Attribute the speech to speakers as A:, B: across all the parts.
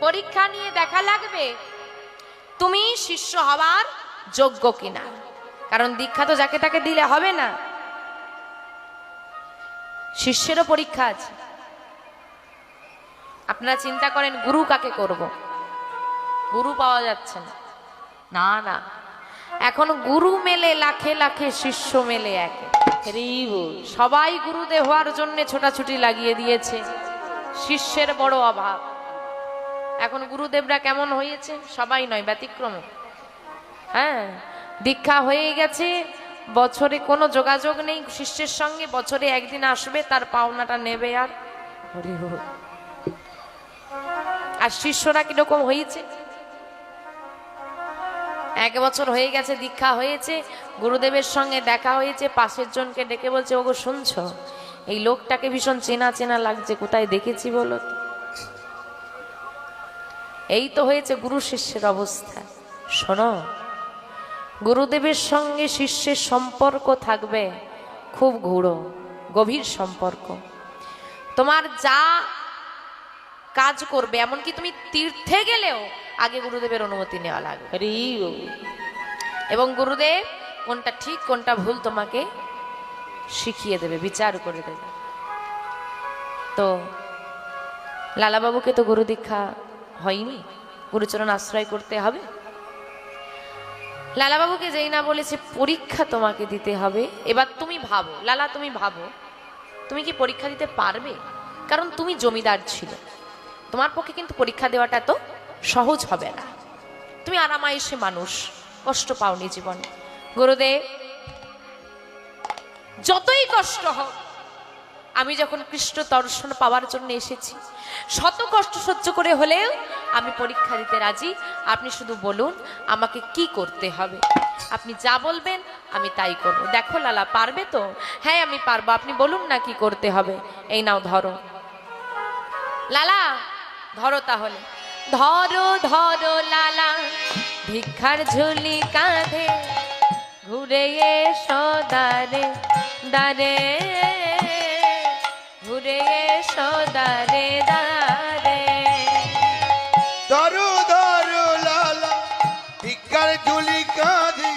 A: পরীক্ষা নিয়ে দেখা লাগবে। তুমি শিষ্য হওয়ার যোগ্য কিনা? কারণ দীক্ষা তো যাকে তাকে দিলে হবে না। শিষ্যেরও পরীক্ষা আছে। আপনারা চিন্তা করেন, গুরু কাকে করব? গুরু পাওয়া যাচ্ছে না। না না। এখন গুরু মেলে, লাখে লাখে শিষ্য মেলে একে। সবাই গুরুদেব হওয়ার জন্য ছোটাছুটি লাগিয়ে দিয়েছে। শিষ্যের বড় অভাব। এখন গুরুদেবরা কেমন হয়েছে? সবাই নয়, ব্যতিক্রম। হ্যাঁ দীক্ষা হয়ে গেছে, বছরে কোনো যোগাযোগ নেই, শিষ্যের সঙ্গে বছরে একদিন আসবে, তার পাওনাটা নেবে আর। হরি। আর শিষ্যরা কীরকম হয়েছে? এক বছর হয়ে গেছে, দীক্ষা হয়েছে, গুরুদেবের সঙ্গে দেখা হয়েছে, পাশের জনকে ডেকে বলছে, ওগো শুনছো? এই লোকটাকে ভীষণ চেনা চেনা লাগছে, কোথায় দেখেছি বলো? এই তো হয়েছে গুরু শিষ্যের অবস্থা। শোনো গুরুদেবের সঙ্গে শিষ্যের সম্পর্ক থাকবে খুব গূঢ় গভীর সম্পর্ক। তোমার যা কাজ করবে এমনকি তুমি তীর্থে গেলেও আগে গুরুদেবের অনুমতি নেওয়া লাগবে। এবং গুরুদেব কোনটা ঠিক কোনটা ভুল তোমাকে শিখিয়ে দেবে বিচার করে দেবে। তো লালাবাবুকে তো গুরু দীক্ষা হয়নি। গুরুচরণ আশ্রয় করতে হবে। লালাবাবুকে যেই না বলেছে, পরীক্ষা তোমাকে দিতে হবে। এবার তুমি ভাবো, লালা তুমি ভাবো, তুমি কি পরীক্ষা দিতে পারবে? কারণ তুমি জমিদার ছিল। তোমার পক্ষে কিন্তু পরীক্ষা দেওয়াটা তো সহজ হবে না। তুমি আরামায়েসে মানুষ, কষ্ট পাওনি জীবনে। গুরুদেব, যতই কষ্ট হোক আমি যখন কৃষ্ণ দর্শন পাওয়ার জন্য এসেছি, শত কষ্ট সহ্য করে হলেও আমি পরীক্ষা দিতে রাজি। আপনি শুধু বলুন, আমাকে কি করতে হবে? আপনি যা বলবেন, আমি তাই করব। দেখো লালা, পারবে তো? হ্যাঁ আমি পারব। আপনি বলুন না কি করতে হবে। এই নাও, ধরো। লালা, ধরো তাহলে। ধরো ধরো লালা, ভিক্ষার ঝুলি কাঁধে। ঘুরে এসো দারে দারে ঘুরে এসো দারে দারে
B: ধরো ধরো লালা ভিক্ষার ঝুলি কাঁধে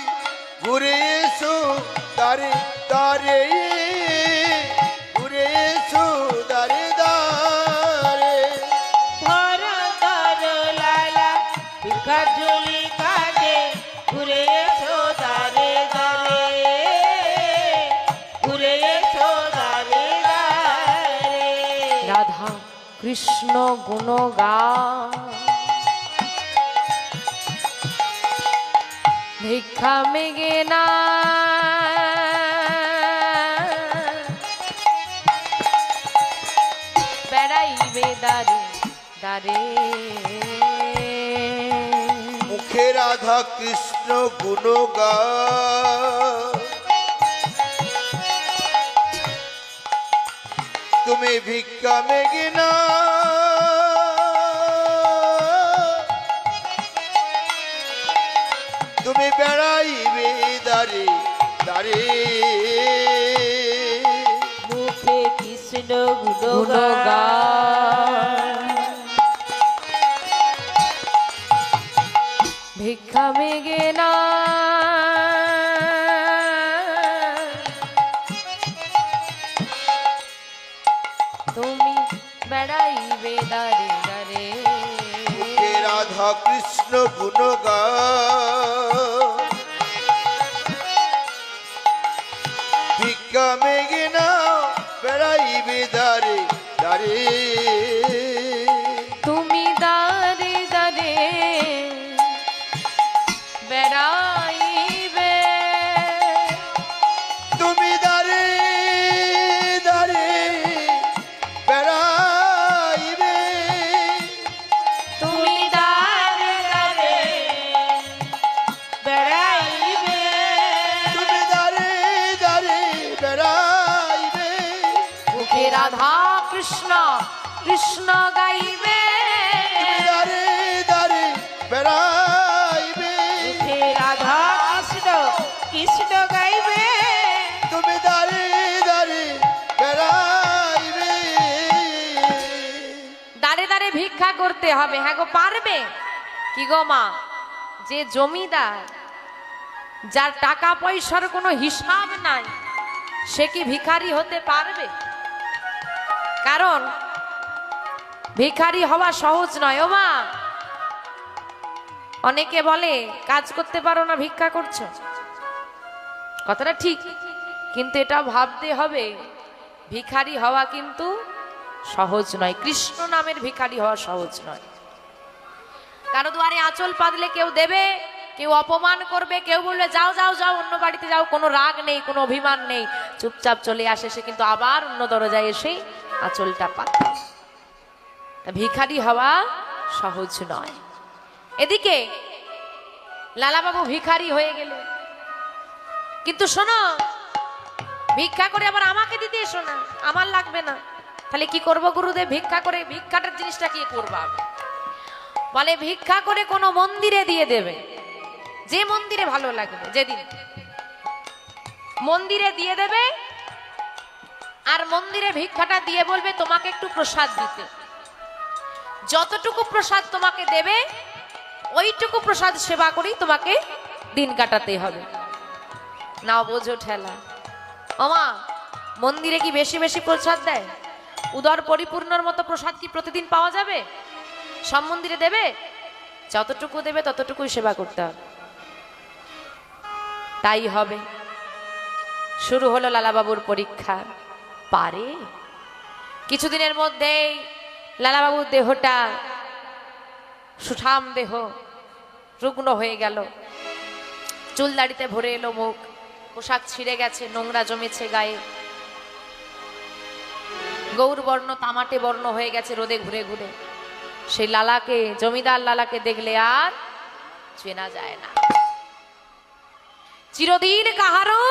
B: ঘুরে এসো তারে তারে ঘুরে এসো দারে দারে।
C: ধরো ধরো লালা ভিক্ষার ঝুলি
A: কৃষ্ণ গুণগা ভিক্ষা মেগে না। বেড়াইবে দারে দারে
B: মুখে রাধা কৃষ্ণ গুণগা তুমি ভিক্ষা মেঘিনা তুমি বেড়াইবে দাঁড়ি দাঁড়ি।
C: মুখে কৃষ্ণ গুণগান
A: গুণগান।
B: কৃষ্ণ গুণগা ভিক্ষা মেঘিনা বেড়াইবে দারে দারে
A: রাধা কৃষ্ণ কৃষ্ণ গাইবে।
B: দারে দারে বেড়াইবে।
C: রাধা কৃষ্ণ কৃষ্ণ গাইবে।
B: তুমি দারে দারে বেড়াইবে।
A: দাঁড়ে দাঁড়ে ভিক্ষা করতে হবে। হ্যাঁ গো পারবে? কি গো মা? যে জমিদার যার টাকা পয়সার কোনো হিসাব নাই সে কি ভিখারি হতে পারবে? কারণ ভিখারি হওয়া সহজ নয়। ও মা, অনেকে বলে, কাজ করতে পারো না, ভিক্ষা করছ। কথাটা ঠিক, কিন্তু এটা ভাবতে হবে, ভিখারি হওয়া কিন্তু সহজ নয়। কৃষ্ণ নামের ভিখারি হওয়া সহজ নয়। কারও দুয়ারে আঁচল পাতলে কেউ দেবে? কেউ অপমান করবে, কেউ বলবে, যাও যাও যাও, অন্য বাড়িতে যাও। কোনো রাগ নেই, কোনো অভিমান নেই। চুপচাপ চলে আসে সে, কিন্তু আবার অন্য দরজায় এসে আঁচলটা পাতে ভিখারি হওয়া সহজ নয়। এদিকে লালাবাবু ভিখারি হয়ে গেল। কিন্তু শোনো, ভিক্ষা করে আবার আমাকে দিতে এসো না, আমার লাগবে না। তাহলে কি করব গুরুদেব? ভিক্ষা করে, ভিক্ষাটার জিনিসটা কি করব বলে, ভিক্ষা করে কোনো মন্দিরে দিয়ে দেবে। যে মন্দিরে ভালো লাগবে, যেদিন। মন্দিরে দিয়ে দেবে, আর মন্দিরে ভিক্ষাটা দিয়ে বলবে, তোমাকে একটু প্রসাদ দিতে। যতটুকু প্রসাদ তোমাকে দেবে, ওইটুকু প্রসাদ সেবা করেই তোমাকে দিন কাটাতে হবে। নাও, বোঝো ঠেলা। ওমা, মন্দিরে কি বেশি বেশি প্রসাদ দেয়? উদর পরিপূর্ণর মতো প্রসাদ কি প্রতিদিন পাওয়া যাবে? সব মন্দিরে দেবে? যতটুকু দেবে, ততটুকুই সেবা করতে হবে। তাই হবে। শুরু হলো লালাবাবুর পরীক্ষা। পারে। কিছুদিনের মধ্যেই লালাবাবুর দেহটা সুঠাম দেহ, রুগ্ন হয়ে গেল। চুল দাড়িতে ভরে এলো মুখ। পোশাক ছিঁড়ে গেছে, নোংরা জমেছে গায়ে। গৌর বর্ণ তামাটে বর্ণ হয়ে গেছে রোদে ঘুরে ঘুরে। সেই লালাকে, জমিদার লালাকে দেখলে আর চেনা যায় না। চিরদিন কাহারও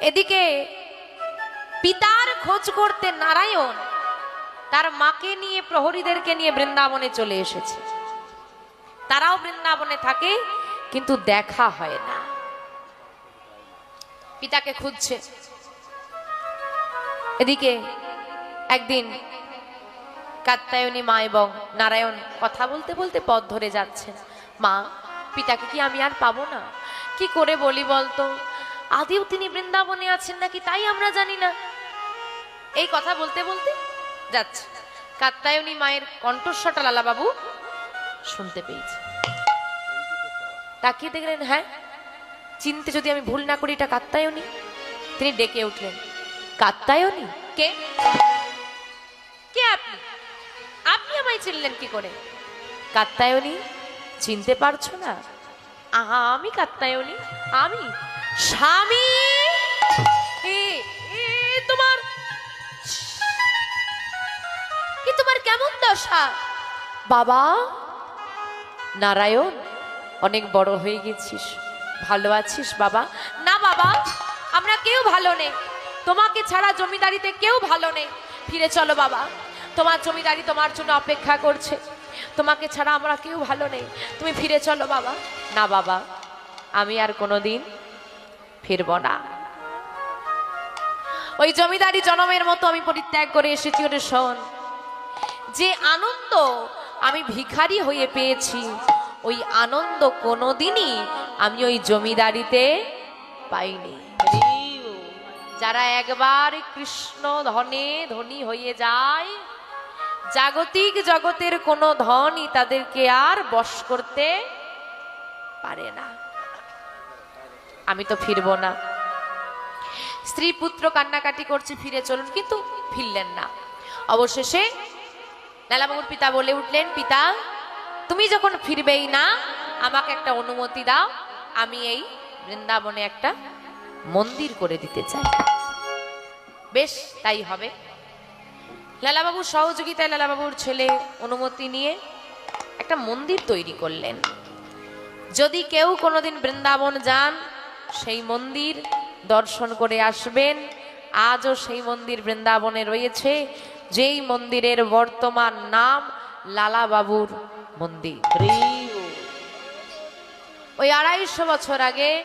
A: এদিকে পিতার খোঁজ করতে নারায়ণ তার মাকে নিয়ে, প্রহরীদেরকে নিয়ে বৃন্দাবনে চলে এসেছে। তারাও বৃন্দাবনে থাকে, কিন্তু দেখা হয় না। পিতাকে খুঁজছে। এদিকে একদিন কাত্তায়নী মা এবং নারায়ণ কথা বলতে বলতে পথ ধরে যাচ্ছেন। মা, পিতাকে কি আমি আর পাবো না? কি করে বলি বলতো? আদিও তিনি বৃন্দাবনে আছেন নাকি তাই আমরা জানি না। এই কথা বলতে বলতে যাচ্ছে। কাত্তায়নী মায়ের কণ্ঠস্বরটা লালাবাবু শুনতে পেয়েছে। তাকিয়ে দেখলেন হ্যাঁ চিনতে যদি আমি ভুল না করি এটা কাত্তায়নী তিনি ডেকে উঠলেন। কাত্তায়নী কে? চিনলেন কি করে? কাত্তায়নী, চিনতে পারছ না? আমি কাত্তায়নী, আমি? স্বামী! এ এ, তোমার কি তোমার কেমন দশা? বাবা, নারায়ণ, অনেক বড় হয়ে গেছিস। ভালো আছিস বাবা? না বাবা, আমরা কেউ ভালো নেই। তোমাকে ছাড়া জমিদারিতে কেউ ভালো নেই। ফিরে চলো বাবা। তোমার জমিদারি তোমার জন্য অপেক্ষা করছে। তোমাকে ছাড়া আমরা কেউ ভালো নেই। তুমি ফিরে চলো বাবা। না বাবা, আমি আর কোনোদিন ফিরব না। ওই জমিদারি জনমের মতো আমি পরিত্যাগ করে এসেছি ওরে শোন। যে আনন্দ আমি ভিখারি হয়ে পেয়েছি, ওই আনন্দ কোনোদিনই আমি ওই জমিদারিতে পাইনি। যারা একবার কৃষ্ণ ধনে ধনী হয়ে যায় জাগতিক জগতের কোনো ধনই তাদেরকে আর বশ করতে পারে না। আমি তো ফিরবো না। স্ত্রী পুত্র কান্নাকাটি করছে, ফিরে চলুন, কিন্তু ফিরলেন না। অবশেষে লালাবাবুর পিতা বলে উঠলেন, পিতা, তুমি যখন ফিরবেই না, আমাকে একটা অনুমতি দাও। আমি এই বৃন্দাবনে একটা মন্দির করে দিতে চাই। বেশ, তাই হবে। লালাবাবুর সহযোগিতায় লালাবাবুর ছেলে অনুমতি নিয়ে একটা মন্দির তৈরি করলেন। যদি কেউ কোনোদিন বৃন্দাবন যান সেই মন্দির দর্শন করে আসবেন। আজও সেই মন্দির বৃন্দাবনে রয়েছে যেই মন্দিরের বর্তমান নাম লালাবাবুর মন্দির। ওই আড়াইশো বছর আগে